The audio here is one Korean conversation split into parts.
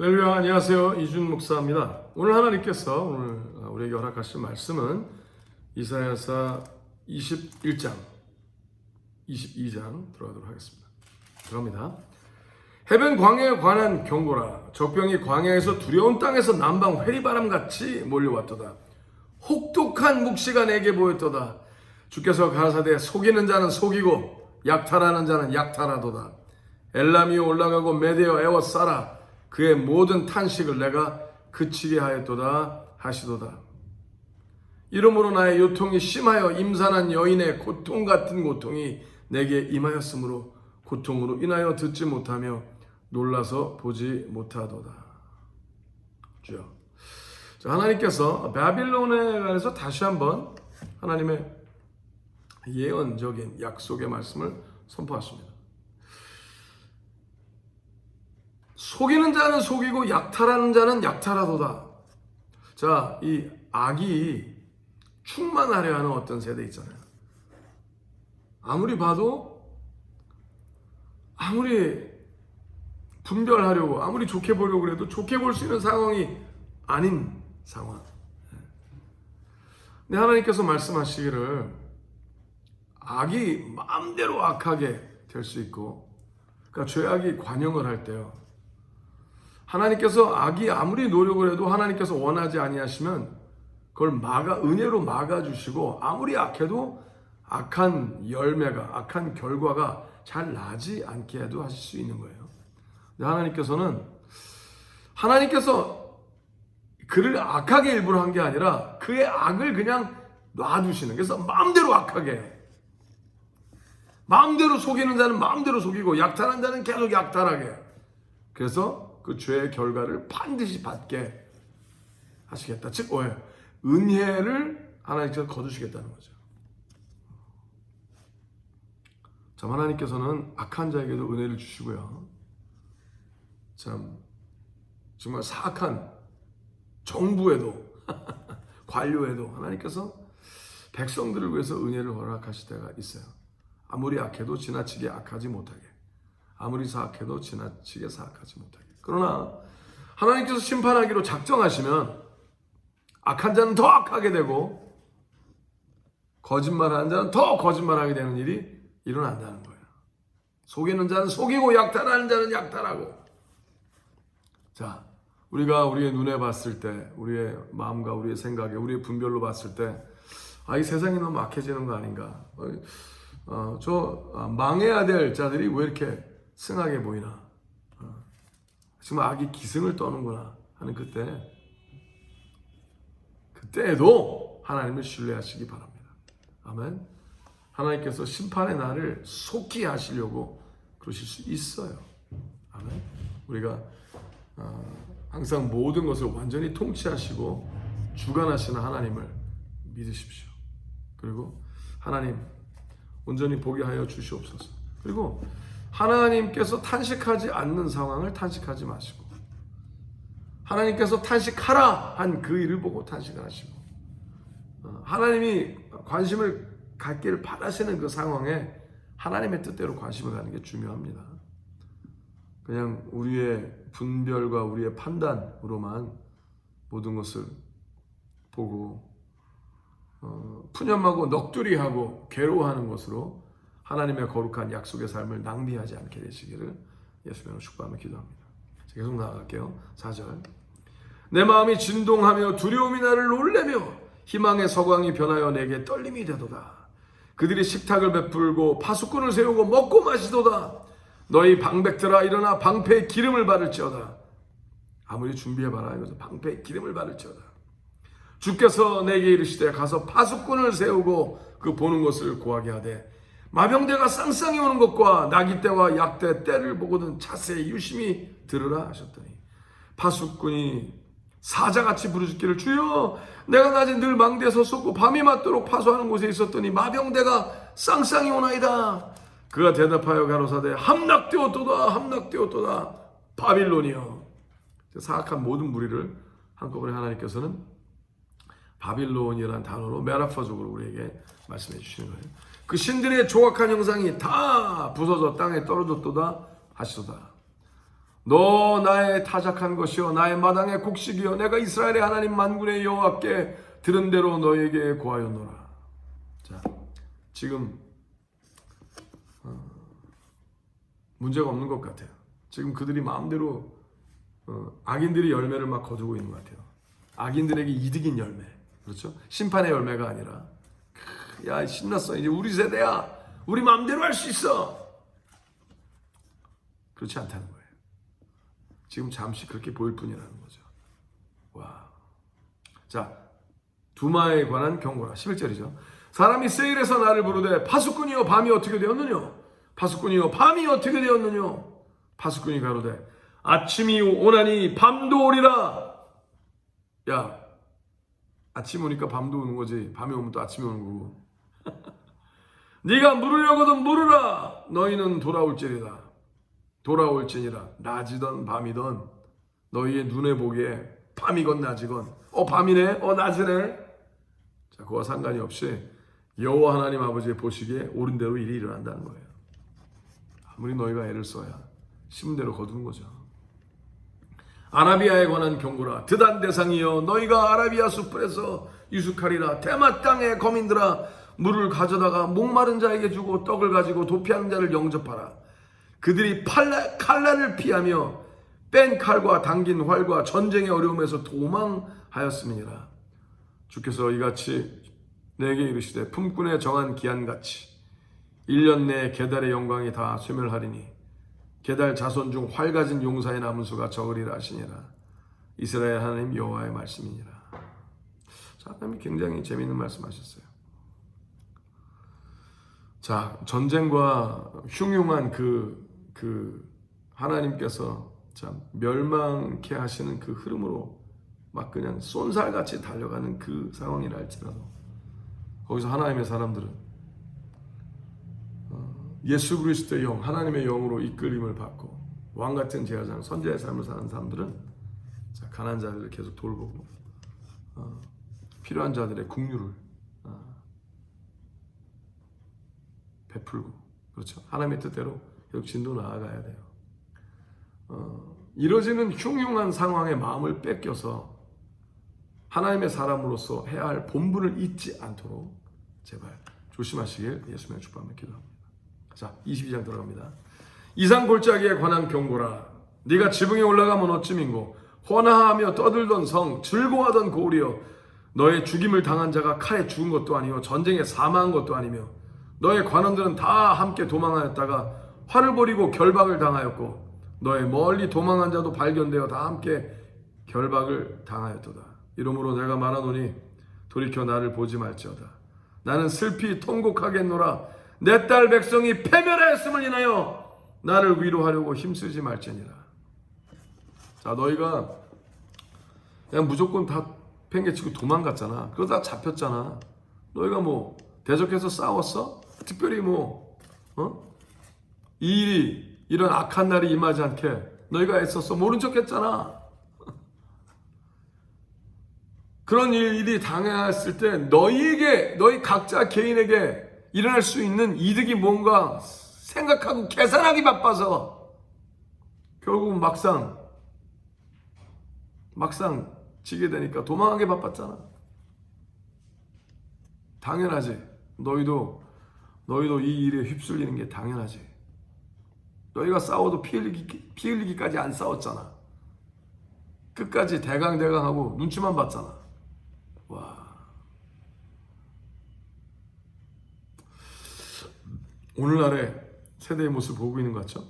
할렐루야 안녕하세요 이준 목사입니다. 오늘 하나님께서 오늘 우리에게 허락하신 말씀은 이사야서 21장 22장 들어가도록 하겠습니다. 들어갑니다. 해변 광야에 관한 경고라 적병이 광야에서 두려운 땅에서 남방 회리바람 같이 몰려왔도다. 혹독한 묵시가 내게 보였도다. 주께서 가라사대 속이는 자는 속이고 약탈하는 자는 약탈하도다. 엘람이 올라가고 메대어 에워 싸라 그의 모든 탄식을 내가 그치게 하였도다 하시도다. 이러므로 나의 요통이 심하여 임산한 여인의 고통 같은 고통이 내게 임하였으므로 고통으로 인하여 듣지 못하며 놀라서 보지 못하도다. 주여. 자, 하나님께서 바빌론에 관해서 다시 한번 하나님의 예언적인 약속의 말씀을 선포하십니다. 속이는 자는 속이고 약탈하는 자는 약탈하도다. 자, 이 악이 충만하려 하는 어떤 세대 있잖아요. 아무리 봐도 아무리 분별하려고 아무리 좋게 보려고 그래도 좋게 볼 수 있는 상황이 아닌 상황. 근데 하나님께서 말씀하시기를 악이 마음대로 악하게 될 수 있고 그러니까 죄악이 관영을 할 때요. 하나님께서 악이 아무리 노력을 해도 하나님께서 원하지 아니하시면 그걸 막아 은혜로 막아 주시고 아무리 악해도 악한 열매가 악한 결과가 잘 나지 않게 해도 하실 수 있는 거예요. 하나님께서는 하나님께서 그를 악하게 일부러 한 게 아니라 그의 악을 그냥 놔두시는 그래서 마음대로 악하게 해. 마음대로 속이는 자는 마음대로 속이고 약탈한 자는 계속 약탈하게 그래서 그 죄의 결과를 반드시 받게 하시겠다. 즉 뭐예요? 은혜를 하나님께서 거두시겠다는 거죠. 참 하나님께서는 악한 자에게도 은혜를 주시고요. 참 정말 사악한 정부에도 관료에도 하나님께서 백성들을 위해서 은혜를 허락하실 때가 있어요. 아무리 악해도 지나치게 악하지 못하게. 아무리 사악해도 지나치게 사악하지 못하게. 그러나 하나님께서 심판하기로 작정하시면 악한 자는 더 악하게 되고 거짓말하는 자는 더 거짓말하게 되는 일이 일어난다는 거예요. 속이는 자는 속이고 약탈하는 자는 약탈하고. 자, 우리가 우리의 눈에 봤을 때, 우리의 마음과 우리의 생각에, 우리의 분별로 봤을 때, 아, 이 세상이 너무 악해지는 거 아닌가? 어, 저 아, 망해야 될 자들이 왜 이렇게 승하게 보이나? 어, 정말 악이 기승을 떠는구나 하는 그때, 그때에도 하나님을 신뢰하시기 바랍니다. 아멘. 하나님께서 심판의 날을 속히 하시려고 그러실 수 있어요. 아멘. 우리가 어, 항상 모든 것을 완전히 통치하시고 주관하시는 하나님을 믿으십시오. 그리고 하나님 온전히 보게 하여 주시옵소서. 그리고 하나님께서 탄식하지 않는 상황을 탄식하지 마시고 하나님께서 탄식하라 한 그 일을 보고 탄식을 하시고 어, 하나님이 관심을 갖기를 바라시는 그 상황에 하나님의 뜻대로 관심을 갖는 게 중요합니다. 그냥 우리의 분별과 우리의 판단으로만 모든 것을 보고 어, 푸념하고 넋두리하고 괴로워하는 것으로 하나님의 거룩한 약속의 삶을 낭비하지 않게 되시기를 예수님으로 축복하며 기도합니다. 계속 나아갈게요. 4절 내 마음이 진동하며 두려움이 나를 놀래며 희망의 서광이 변하여 내게 떨림이 되도다. 그들이 식탁을 베풀고 파수꾼을 세우고 먹고 마시도다. 너희 방백들아 일어나 방패에 기름을 바를지어다. 아무리 준비해봐라 이거죠. 방패에 기름을 바를지어다. 주께서 내게 이르시되 가서 파수꾼을 세우고 그 보는 것을 고하게 하되 마병대가 쌍쌍이 오는 것과 나기 때와 약대 때를 보고는 자세히 유심히 들으라 하셨더니 파수꾼이 사자같이 부르짖기를 주여 내가 낮에 늘 망대에 섰었고 밤이 맞도록 파수하는 곳에 있었더니 마병대가 쌍쌍이 오나이다. 그가 대답하여 가로사대 함락되었도다 함락되었도다. 바빌론이여 사악한 모든 무리를 한꺼번에 하나님께서는 바빌론이라는 단어로 메라퍼적으로 우리에게 말씀해 주시는 거예요. 그 신들의 조각한 형상이 다 부서져 땅에 떨어졌도다 하시도다. 너 나의 타작한 것이요 나의 마당의 곡식이요 내가 이스라엘의 하나님 만군의 여호와께 들은 대로 너에게 고하였노라. 자, 지금 어, 문제가 없는 것 같아요. 지금 그들이 마음대로 어, 악인들이 열매를 막 거두고 있는 것 같아요. 악인들에게 이득인 열매, 그렇죠? 심판의 열매가 아니라 크, 야 신났어 이제 우리 세대야 우리 마음대로 할 수 있어. 그렇지 않다는 거예요. 지금 잠시 그렇게 보일 뿐이라는 거죠. 와. 자, 두마에 관한 경고라. 11절이죠. 사람이 세일에서 나를 부르되 파수꾼이여 밤이 어떻게 되었느냐? 파수꾼이여 밤이 어떻게 되었느냐? 파수꾼이 가로되 아침이 오나니 밤도 오리라. 야, 아침 오니까 밤도 오는 거지. 밤이 오면 또 아침이 오는 거고. 네가 물으려거든 물으라. 너희는 돌아올지리다. 돌아올지니라. 낮이든 밤이든 너희의 눈에 보기에 밤이건 낮이건. 어 밤이네? 어 낮이네? 자 그와 상관이 없이 여호와 하나님 아버지의 보시기에 옳은 대로 일이 일어난다는 거예요. 아무리 너희가 애를 써야 심은 대로 거두는 거죠. 아라비아에 관한 경고라. 드단 대상이여 너희가 아라비아 숲에서 유숙하리라. 대마 땅의 거민들아 물을 가져다가 목마른 자에게 주고 떡을 가지고 도피하는 자를 영접하라 그들이 팔라, 칼날을 피하며 뺀 칼과 당긴 활과 전쟁의 어려움에서 도망하였음이니라. 주께서 이같이 내게 이르시되 품꾼의 정한 기한같이 1년 내에 계달의 영광이 다 쇠멸하리니 계달 자손 중 활 가진 용사의 남은 수가 적으리라 하시니라. 이스라엘 하나님 여호와의 말씀이니라. 자, 하나님이 굉장히 재미있는 말씀하셨어요. 자, 전쟁과 흉흉한 그, 그, 하나님께서 참 멸망케 하시는 그 흐름으로 막 그냥 쏜살같이 달려가는 그 상황이라 할지라도 거기서 하나님의 사람들은 어, 예수 그리스도의 영, 하나님의 영으로 이끌림을 받고 왕 같은 제사장, 선지자의 삶을 사는 사람들은 자, 가난 자들을 계속 돌보고 어, 필요한 자들의 국류를 어, 베풀고 그렇죠. 하나님의 뜻대로 계속 진도 나아가야 돼요. 어, 이뤄지는 흉흉한 상황에 마음을 뺏겨서 하나님의 사람으로서 해야 할 본분을 잊지 않도록 제발 조심하시길 예수님의 축복하며 기도합니다. 자, 22장 들어갑니다. 이상 골짜기에 관한 경고라. 네가 지붕에 올라가면 어찌민고 호나하며 떠들던 성 즐거워하던 고울이여 너의 죽임을 당한 자가 칼에 죽은 것도 아니요 전쟁에 사망한 것도 아니며 너의 관원들은 다 함께 도망하였다가 화를 벌이고 결박을 당하였고 너의 멀리 도망한 자도 발견되어 다 함께 결박을 당하였도다. 이러므로 내가 말하노니 돌이켜 나를 보지 말지어다. 나는 슬피 통곡하겠노라. 내 딸 백성이 패멸하였음을 인하여 나를 위로하려고 힘쓰지 말지니라. 자 너희가 그냥 무조건 다 팽개치고 도망갔잖아. 그러다 잡혔잖아. 너희가 뭐 대적해서 싸웠어? 특별히 뭐 어? 이 일이 이런 악한 날이 임하지 않게 너희가 애썼어 모른 척 했잖아. 그런 일이 당했을 때 너희에게 너희 각자 개인에게 일어날 수 있는 이득이 뭔가 생각하고 계산하기 바빠서 결국 막상 막상 지게 되니까 도망하기 바빴잖아. 당연하지. 너희도 너희도 이 일에 휩쓸리는 게 당연하지. 너희가 싸워도 피 흘리기, 피 흘리기까지 안 싸웠잖아. 끝까지 대강대강하고 눈치만 봤잖아. 와. 오늘날의 세대의 모습 보고 있는 것 같죠?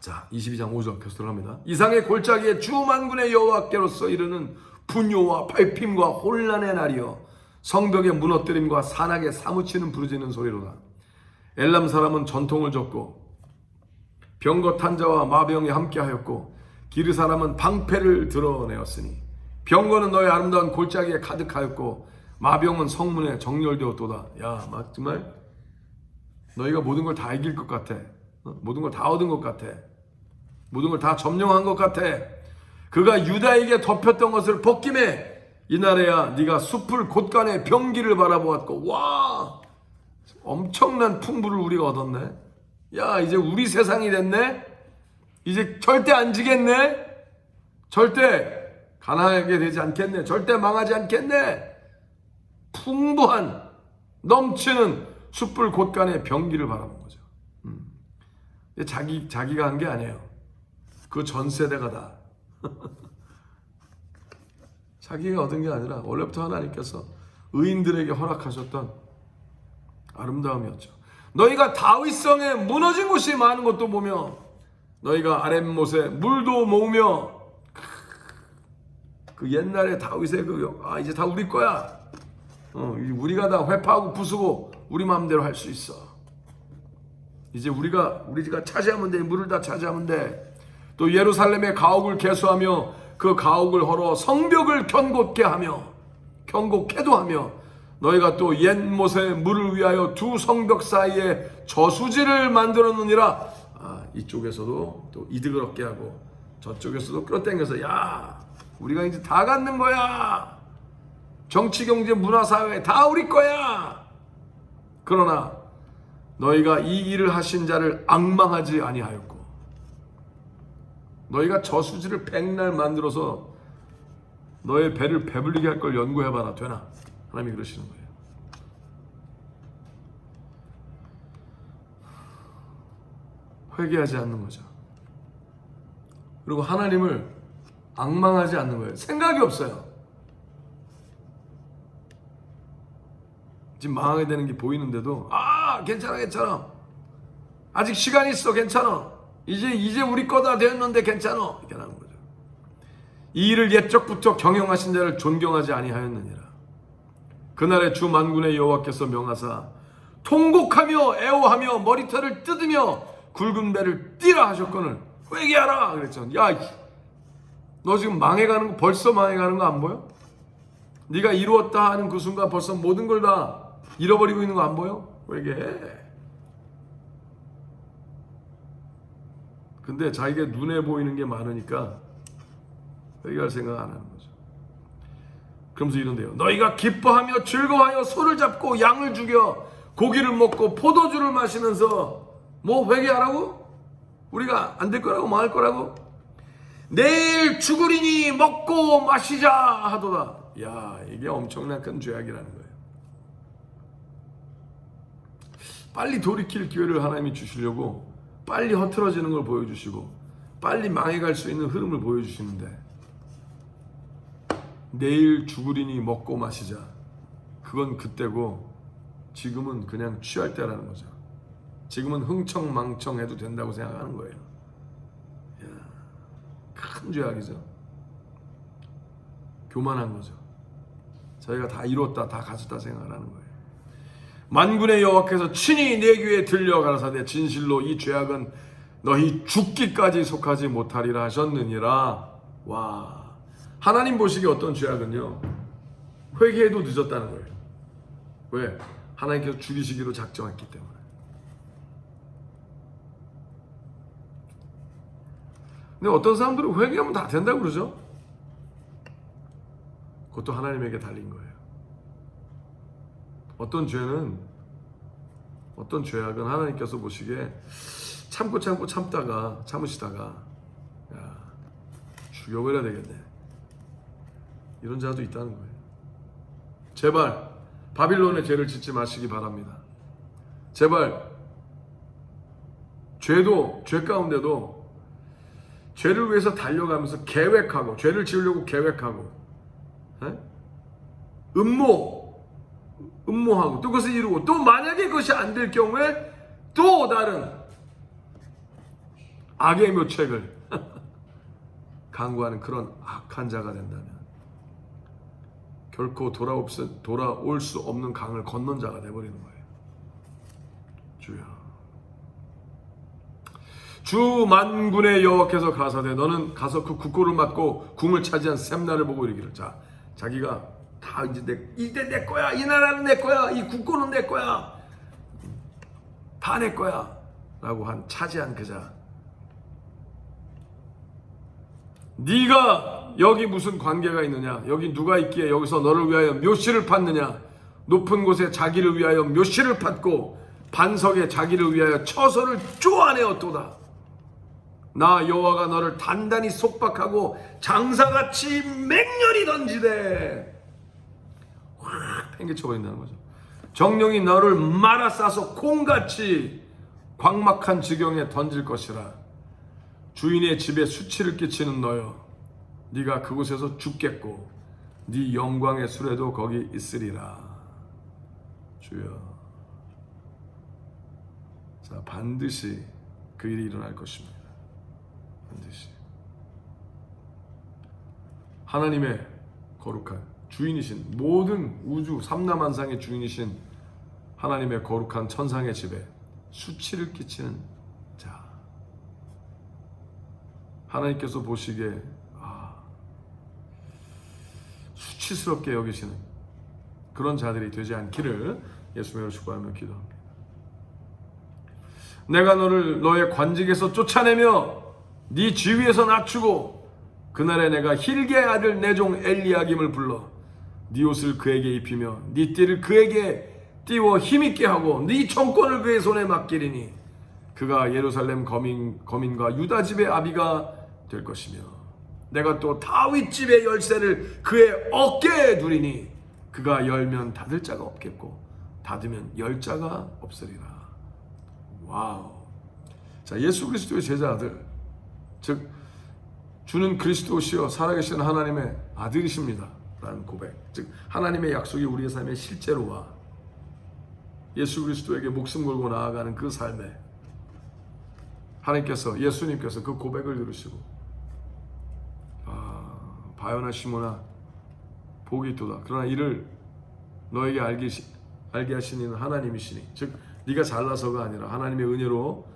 자, 22장 5절 계속 들어갑니다. 이상의 골짜기에 주 만군의 여호와께로서 이르는 분요와 발핌과 혼란의 날이여 성벽의 무너뜨림과 산악에 사무치는 부르짖는 소리로다. 엘람 사람은 전통을 졌고 병거 탄자와 마병이 함께하였고 기르 사람은 방패를 드러내었으니 병거는 너의 아름다운 골짜기에 가득하였고 마병은 성문에 정렬되었도다. 야, 막 정말 너희가 모든 걸 다 이길 것 같아. 어? 모든 걸 다 얻은 것 같아. 모든 걸 다 점령한 것 같아. 그가 유다에게 덮였던 것을 벗김에 이날에야 네가 숲을 곳간에 병기를 바라보았고 와 엄청난 풍부를 우리가 얻었네. 야 이제 우리 세상이 됐네. 이제 절대 안 지겠네. 절대 가난하게 되지 않겠네. 절대 망하지 않겠네. 풍부한 넘치는 숯불 곳간의 병기를 바라본 거죠. 음. 자기 자기가 한 게 아니에요. 그 전 세대가 다 자기가 얻은 게 아니라 원래부터 하나님께서 의인들에게 허락하셨던 아름다움이었죠. 너희가 다윗성에 무너진 곳이 많은 것도 보며 너희가 아랫못에 물도 모으며 그 옛날에 다윗의 그 아 이제 다 우리 거야. 어, 이 우리가 다 회파하고 부수고 우리 마음대로 할 수 있어. 이제 우리가 우리가 차지하면 돼. 물을 다 차지하면 돼. 또 예루살렘의 가옥을 개수하며 그 가옥을 헐어 성벽을 견고케 하며 견고케도 하며 너희가 또 옛못에 물을 위하여 두 성벽 사이에 저수지를 만들었느니라. 아, 이쪽에서도 또 이득을 얻게 하고 저쪽에서도 끌어당겨서 야 우리가 이제 다 갖는 거야. 정치, 경제, 문화, 사회 다 우리 거야. 그러나 너희가 이 일을 하신 자를 악망하지 아니하였고 너희가 저수지를 백날 만들어서 너의 배를 배불리게 할 걸 연구해봐라 되나? 하나님이 그러시는 거예요. 회개하지 않는 거죠. 그리고 하나님을 악망하지 않는 거예요. 생각이 없어요. 지금 망하게 되는 게 보이는데도 아 괜찮아 괜찮아 아직 시간 있어 괜찮아 이제 이제 우리 거다 되었는데 괜찮아 이렇게 하는 거죠. 이 일을 옛적부터 경영하신 자를 존경하지 아니하였느니라. 그날에 주 만군의 여호와께서 명하사 통곡하며 애호하며 머리털을 뜯으며 굵은 배를 띠라 하셨거늘 회개하라 그랬죠. 야, 너 지금 망해가는 거 벌써 망해가는 거 안 보여? 네가 이루었다 하는 그 순간 벌써 모든 걸 다 잃어버리고 있는 거 안 보여? 회개해. 근데 자기가 눈에 보이는 게 많으니까 회개할 생각 안 하는 거죠. 그러면서 이런데요. 너희가 기뻐하며 즐거워하여 소를 잡고 양을 죽여 고기를 먹고 포도주를 마시면서 뭐 회개하라고? 우리가 안 될 거라고 망할 거라고? 내일 죽으리니 먹고 마시자 하도다. 야 이게 엄청난 큰 죄악이라는 거예요. 빨리 돌이킬 기회를 하나님이 주시려고 빨리 허틀어지는 걸 보여주시고 빨리 망해갈 수 있는 흐름을 보여주시는데 내일 죽으리니 먹고 마시자. 그건 그때고 지금은 그냥 취할 때라는 거죠. 지금은 흥청망청 해도 된다고 생각하는 거예요. 이야, 큰 죄악이죠. 교만한 거죠. 저희가 다 이뤘다, 다 가졌다 생각하는 거예요. 만군의 여호와께서 친히 내 귀에 들려 가라사대 진실로 이 죄악은 너희 죽기까지 속하지 못하리라 하셨느니라. 와. 하나님 보시기에 어떤 죄악은요. 회개해도 늦었다는 거예요. 왜? 하나님께서 죽이시기로 작정했기 때문에. 근데 어떤 사람들은 회개하면 다 된다고 그러죠? 그것도 하나님에게 달린 거예요. 어떤 죄는 어떤 죄악은 하나님께서 보시기에 참고 참고 참다가 참으시다가 야 죽여버려야 되겠네 이런 자도 있다는 거예요. 제발 바빌론의 죄를 짓지 마시기 바랍니다. 제발 죄도 죄 가운데도 죄를 위해서 달려가면서 계획하고 죄를 지으려고 계획하고 에? 음모 음모하고 또 그것을 이루고 또 만약에 그것이 안 될 경우에 또 다른 악의 묘책을 강구하는 그런 악한 자가 된다면 결코 돌아올 수, 없는 강을 건넌 자가 되버리는 거예요. 주여. 주 만군의 여호와께서 가사대 너는 가서 그 국고를 맡고 궁을 차지한 샘나를 보고 이르기를 자 자기가 다 이제 내 이제 내 거야 이 나라는 내 거야 이 국고는 내 거야 다 내 거야 라고 한 차지한 그자. 네가 여기 무슨 관계가 있느냐? 여기 누가 있기에 여기서 너를 위하여 묘시를 팠느냐? 높은 곳에 자기를 위하여 묘시를 팠고 반석에 자기를 위하여 처소를 쪼아내었도다. 나 여호와가 너를 단단히 속박하고 장사같이 맹렬히 던지되 확 팽개쳐 버린다는 거죠. 정령이 너를 말아 싸서 콩같이 광막한 지경에 던질 것이라. 주인의 집에 수치를 끼치는 너여, 네가 그곳에서 죽겠고 네 영광의 수레도 거기 있으리라. 주여. 자 반드시 그 일이 일어날 것입니다. 반드시. 하나님의 거룩한 주인이신 모든 우주 삼라만상의 주인이신 하나님의 거룩한 천상의 집에 수치를 끼치는 자. 하나님께서 보시기에 아, 수치스럽게 여기시는 그런 자들이 되지 않기를 예수님으로 축복하며 기도합니다. 내가 너를 너의 관직에서 쫓아내며 네 지위에서 낮추고 그날에 내가 힐게의 아들 내종 엘리야김을 불러 네 옷을 그에게 입히며 네 띠를 그에게 띄워 힘있게 하고 네 정권을 그의 손에 맡기리니 그가 예루살렘 거민, 거민과 유다 집의 아비가 될 것이며 내가 또 다윗 집의 열쇠를 그의 어깨에 두리니 그가 열면 닫을 자가 없겠고 닫으면 열 자가 없으리라 와우 자 예수 그리스도의 제자들 즉 주는 그리스도시요 살아계신 하나님의 아들이십니다. 라는 고백. 즉 하나님의 약속이 우리의 삶에 실제로 와 예수 그리스도에게 목숨 걸고 나아가는 그 삶에 하나님께서 예수님께서 그 고백을 들으시고 아 바요나 시모나 복이 있도다. 그러나 이를 너에게 알게, 알게 하신 이는 하나님이시니 즉 네가 잘나서가 아니라 하나님의 은혜로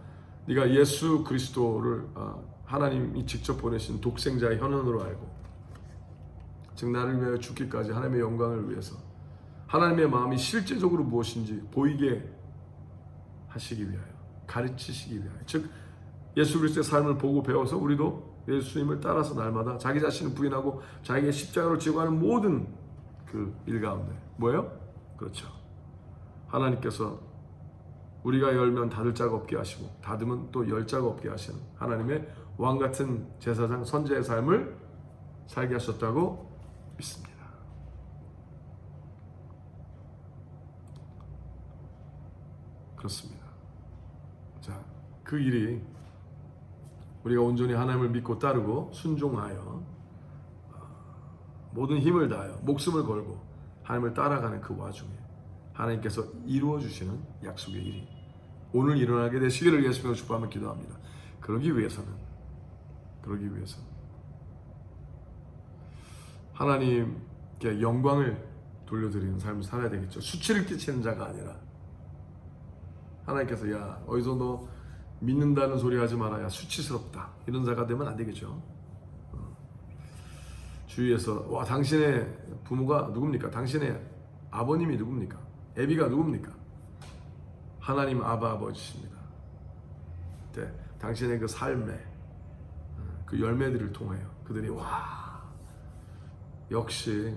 네가 예수 그리스도를 아, 하나님이 직접 보내신 독생자의 현원으로 알고 즉 나를 위하여 죽기까지 하나님의 영광을 위해서 하나님의 마음이 실제적으로 무엇인지 보이게 하시기 위하여 가르치시기 위하여 즉 예수 그리스도의 삶을 보고 배워서 우리도 예수님을 따라서 날마다 자기 자신을 부인하고 자기의 십자가를 지고 하는 모든 그 일 가운데 뭐예요? 그렇죠. 하나님께서 우리가 열면 닫을 자가 없게 하시고 닫으면 또 열 자가 없게 하시는 하나님의 왕 같은 제사장 선제의 삶을 살게 하셨다고 믿습니다. 그렇습니다. 자, 그 일이 우리가 온전히 하나님을 믿고 따르고 순종하여 어, 모든 힘을 다하여 목숨을 걸고 하나님을 따라가는 그 와중에 하나님께서 이루어 주시는 약속의 일이 오늘 일어나게 되시기를 예수님으로 축복하며 기도합니다. 그러기 위해서는 그러기 위해서는 하나님께 영광을 돌려드리는 삶을 살아야 되겠죠. 수치를 끼치는 자가 아니라 하나님께서 야 어디서 너 믿는다는 소리 하지 마라 야 수치스럽다 이런 자가 되면 안 되겠죠. 어. 주위에서 와 당신의 부모가 누굽니까? 당신의 아버님이 누굽니까? 애비가 누굽니까? 하나님 아바 아버지십니다. 네, 당신의 그 삶에 어, 그 열매들을 통하여 그들이 와 역시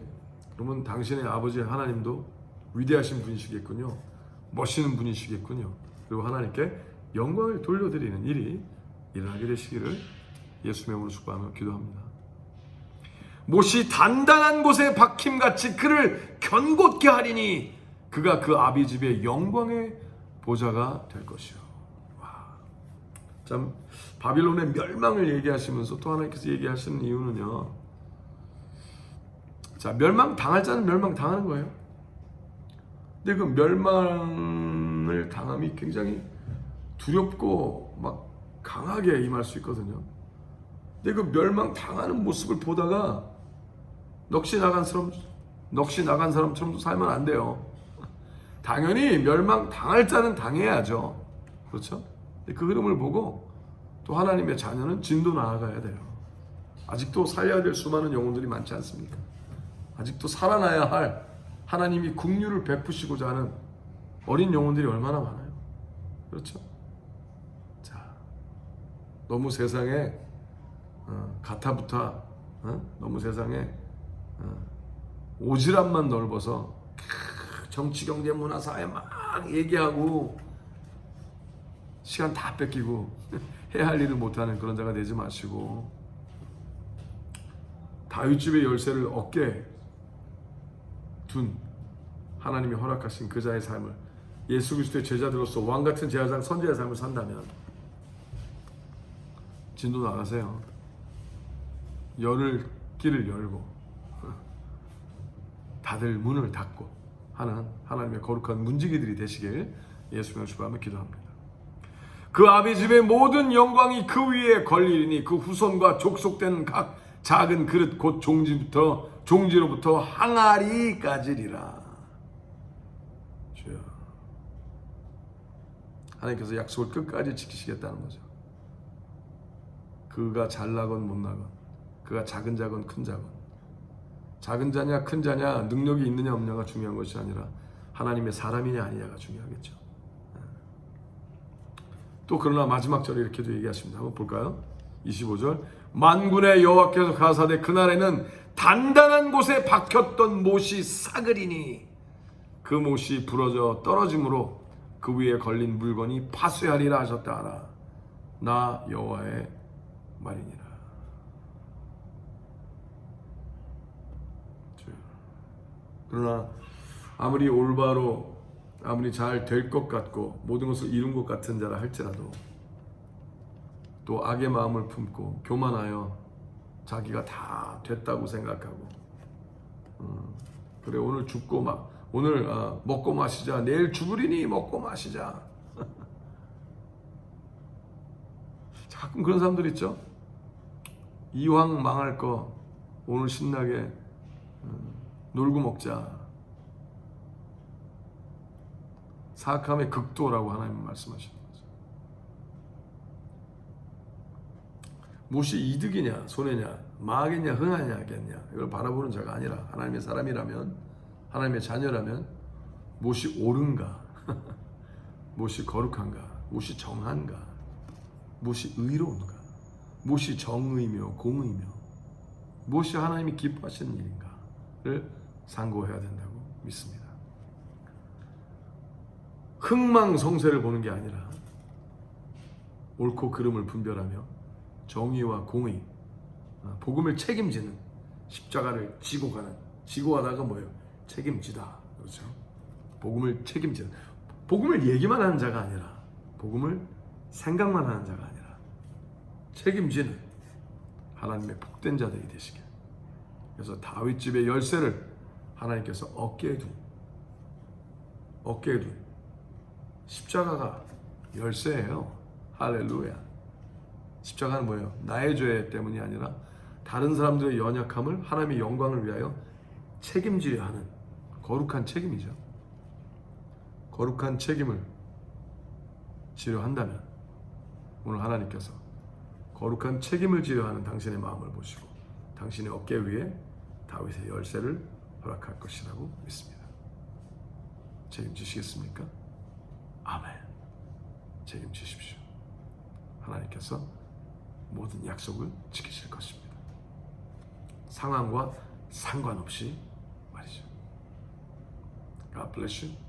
그러면 당신의 아버지 하나님도 위대하신 분이시겠군요. 멋있는 분이시겠군요. 그리고 하나님께 영광을 돌려드리는 일이 일어나게 되시기를 예수 명으로 축복하며 기도합니다. 못이 단단한 곳에 박힘같이 그를 견고케 하리니 그가 그 아비 집의 영광의 보좌가 될 것이요. 와. 참 바빌론의 멸망을 얘기하시면서 또 하나님께서 얘기하시는 이유는요. 자, 멸망 당할 자는 멸망 당하는 거예요. 근데 그 멸망을 당함이 굉장히 두렵고 막 강하게 임할 수 있거든요. 근데 그 멸망 당하는 모습을 보다가 넋이 나간 사람 넋이 나간 사람처럼 살면 안 돼요. 당연히 멸망 당할 자는 당해야죠. 그렇죠? 그 흐름을 보고 또 하나님의 자녀는 진도 나아가야 돼요. 아직도 살려야 될 수많은 영혼들이 많지 않습니까? 아직도 살아나야 할 하나님이 국류를 베푸시고자 하는 어린 영혼들이 얼마나 많아요. 그렇죠? 자, 너무 세상에 어, 가타부타 어? 너무 세상에 어, 오지랖만 넓어서 크, 정치, 경제, 문화, 사회 막 얘기하고 시간 다 뺏기고 해야 할 일을 못하는 그런 자가 되지 마시고 다윗집의 열쇠를 어깨에 둔 하나님이 허락하신 그 자의 삶을 예수 그리스도의 제자들로서 왕 같은 제사장 선지자의 삶을 산다면 진도 나가세요. 열을 길을 열고 다들 문을 닫고 하는 하나님의 거룩한 문지기들이 되시길 예수님을 주하며 기도합니다. 그 아비 집의 모든 영광이 그 위에 걸리니 그 후손과 족속되는 각 작은 그릇 곧 종지부터 종지로부터 항아리까지리라. 주여. 하나님께서 약속을 끝까지 지키시겠다는 거죠. 그가 잘나건 못나건, 그가 작은 자건 큰 자건, 작은 자냐 큰 자냐 능력이 있느냐 없느냐가 중요한 것이 아니라 하나님의 사람이냐 아니냐가 중요하겠죠. 또 그러나 마지막 절에 이렇게도 얘기하십니다. 한번 볼까요? 25절 만군의 여호와께서 가사대 그날에는 단단한 곳에 박혔던 못이 싸그리니 그 못이 부러져 떨어짐으로 그 위에 걸린 물건이 파쇄하리라 하셨다 하라 나 여호와의 말이니라. 그러나 아무리 올바로 아무리 잘 될 것 같고 모든 것을 이룬 것 같은 자라 할지라도 또 악의 마음을 품고 교만하여 자기가 다 됐다고 생각하고. 음, 그래 오늘 죽고 막 오늘 아, 먹고 마시자. 내일 죽으리니 먹고 마시자. 가끔 그런 사람들 있죠? 이왕 망할 거 오늘 신나게 음, 놀고 먹자. 사악함의 극도라고 하나님 말씀하시는 거죠. 무엇이 이득이냐, 손해냐, 마하겠냐, 흥하냐겠냐. 이걸 바라보는 자가 아니라 하나님의 사람이라면 하나님의 자녀라면 무엇이 옳은가, 무엇이 거룩한가, 무엇이 정한가, 무엇이 의로운가, 무엇이 정의며 공의며? 무엇이 하나님이 기뻐하시는 일인가를 상고해야 된다고 믿습니다. 흥망성쇠를 보는 게 아니라 옳고 그름을 분별하며 정의와 공의, 어, 복음을 책임지는 십자가를 지고 가는 지고 가다가 뭐예요? 책임지다. 그렇죠? 복음을 책임지는 복음을 얘기만 하는 자가 아니라 복음을 생각만 하는 자가 아니라 책임지는 하나님의 복된 자들이 되시길. 그래서 다윗 집의 열쇠를 하나님께서 어깨에 둔 어깨에 둔 십자가가 열쇠예요. 할렐루야. 십자가는 뭐예요? 나의 죄 때문이 아니라 다른 사람들의 연약함을 하나님의 영광을 위하여 책임지려 하는 거룩한 책임이죠. 거룩한 책임을 지려 한다면 오늘 하나님께서 거룩한 책임을 지려 하는 당신의 마음을 보시고 당신의 어깨 위에 다윗의 열쇠를 허락할 것이라고 믿습니다. 책임지시겠습니까? 아멘. 책임지십시오. 하나님께서 모든 약속을 지키실 것입니다. 상황과 상관없이 말이죠. God bless you.